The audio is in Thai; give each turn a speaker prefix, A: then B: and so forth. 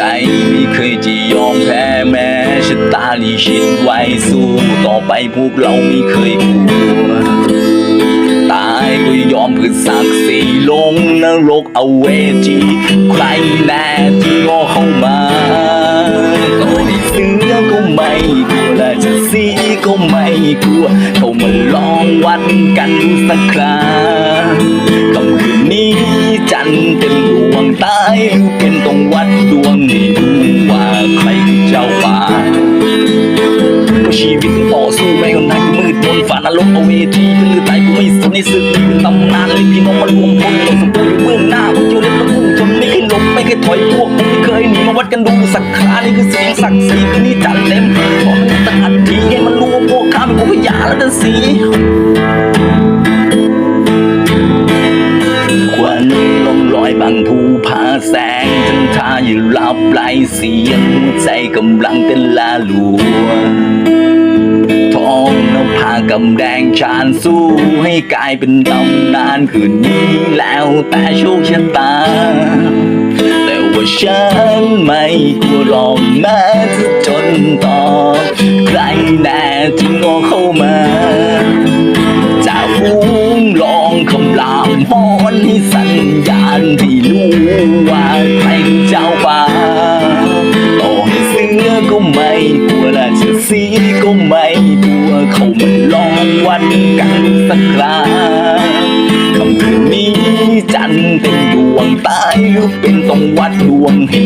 A: ใจไม่เคยจะยอมแพ้แม้ชะตาลิขิตไว้สู้ต่อไปพวกเราไม่เคยกลัว ตายก็ยอมเพื่อศักดิ์ศรีลงนรกเอาเวจีใครแน่ที่งอเข้ามาต่อให้เสือก็ไม่กลัวและจะสีก็ไม่กลัว เขามาลองวัดกันสักคราค่ำคื นนี้จันเต็มดวงตายหรือเป็นต้องวัดดวงให้ดูว่าใครคือเจ้าป่าชีวิตต้องต่อสู้แม้คนนั้นมืดมนฝันอารมณ์เอาเวทีเป็นหรือตายกูไม่สนในศึกนี้เป็นตำนานเลยพี่น้องมารวมพลต้องสมบูรณ์อยู่เบื้องหน้าพวกโยนเล็บและพุ่งชนไม่เคยหลบไม่เคยถอยพวกมึงไม่เคยหนีมาวัดกันดูสักครานี่คือเสียงศักดิ์ศรีคืนนี้จันเต็มขอมันตัดทีให้มันรู้ว่าพวกข้าเป็นพวกพยาแล้วนสีางภูผาแสงจันทาอยู่รับไหลเสียงหัวใจกำลังเต้นลาลัวท้องนภากำแดงชานสู้ให้กลายเป็นตำนานคืนนี้แล้วแต่โชคชะตา แต่ว่าฉันไม่กลัวหรอกแม้จะจนต่อ ใครแน่ที่งอเข้ามา ว่าใครเป็นเจ้าป่าต่อให้เสือก็ไม่กลัวและจะสีก็ไม่กลัวเขามันลองวัดกันสักคราคำคืนนี้จันทร์เต็มดวงตายหรือเป็นต้องวัดดวงให้